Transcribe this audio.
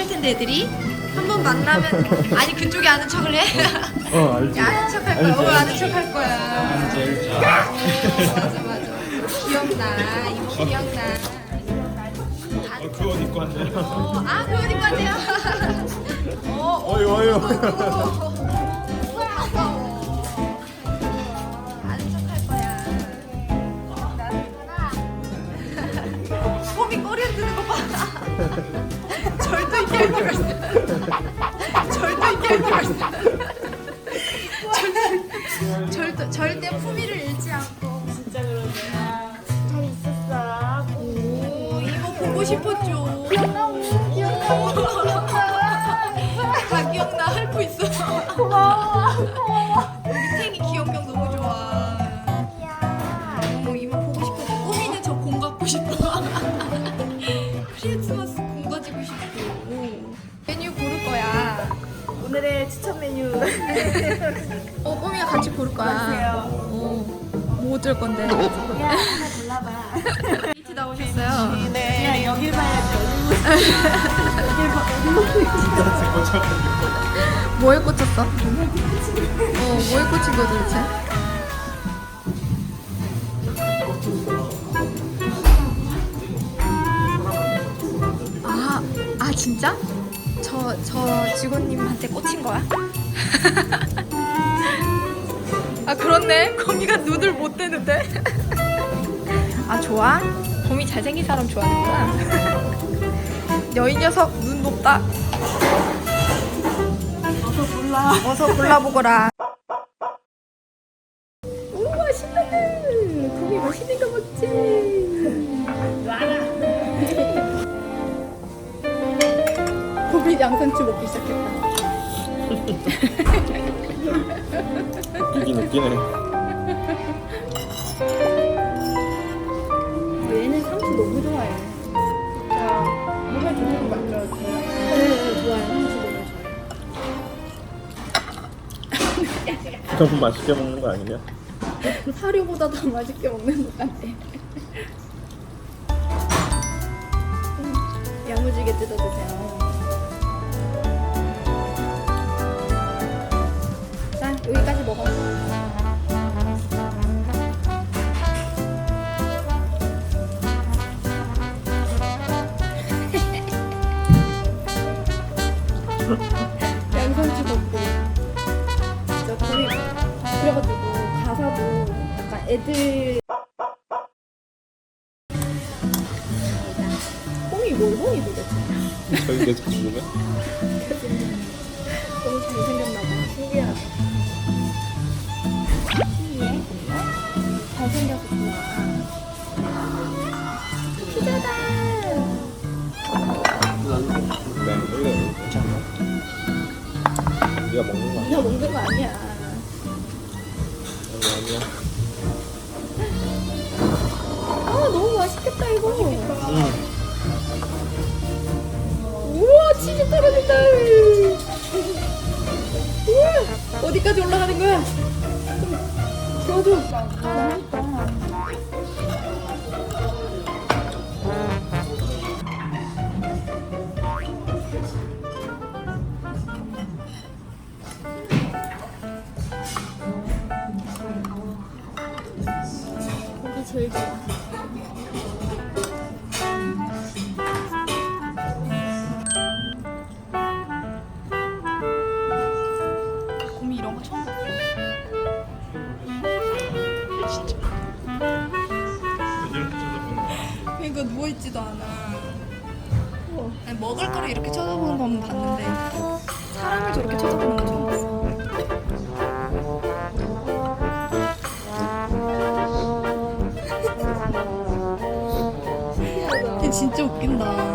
있는데 애들이 한 번 만나면 아니 그쪽이 아는 척을 해. 어 알지. 아는 척 할 거야. 어, 아는 척 할 거야. 어, 맞아 맞아. 기억나. 이거 기억나. 그옷 입고 왔네요. 어, 아, 그 어디 가세요? 어, 어유 어유. 반가워. 절대, 절대, 품위를 잃지 않고. 진짜 그러네. 잘 있었어. 오, 이거 보고 싶었죠. 기억나고 기억나고 다 거야. 어. 뭐 어쩔 건데? 야, 하나 골라봐. 데이트 나오셨어요. 네. 야, 여길 봐야지. 여길 봐. 뭐에 꽂혔어? 어 뭐에 꽂힌 거 도대체? 아, 아 진짜? 저, 저 직원님한테 꽂힌 거야? 아 그렇네 거미가 눈을 못 떼는데 아 좋아? 거미 잘생긴 사람 좋아하는구나 여이 녀석 눈 높다 어서 골라. 어서 골라보거라. 우와 신나는 고기 맛있는 거 먹지. 고기 양상추 먹기 시작했다. 웃기긴 웃기네. 얘는 상추 너무 좋아해. 자, 몸에 좋은 거 만들어주세요. 네, 좋아요. 상추 너무 좋아해. 너무 맛있게 먹는 거 아니냐? 사료보다 더 맛있게 먹는 것 같아. 음, 야무지게 뜯어 드세요. 그래가지고 가사도 약간 애들 뽕이 뭘 뽕이 도대체 저희 계속 죽으면? 너무 잘생겼나 봐 신기하다 신기해 잘생겨서 좋아 피자다 네, 원래 괜찮아. 네가 먹는 거 아니야? 네가 먹는 거 아니야 아니, 아니야. 아 너무 맛있겠다 이거. 응. 우와 치즈 떨어진다. 우와 어디까지 올라가는 거야? 좀 도와줘 곰이 이런 거 처음 봤어. 진짜. 이렇게 쳐다보는 거. 그러니까 누워 있지도 않아. 아니, 먹을 거를 이렇게 쳐다보는 건 봤는데 사람을 저렇게 쳐다보는 건처 진짜 웃긴다.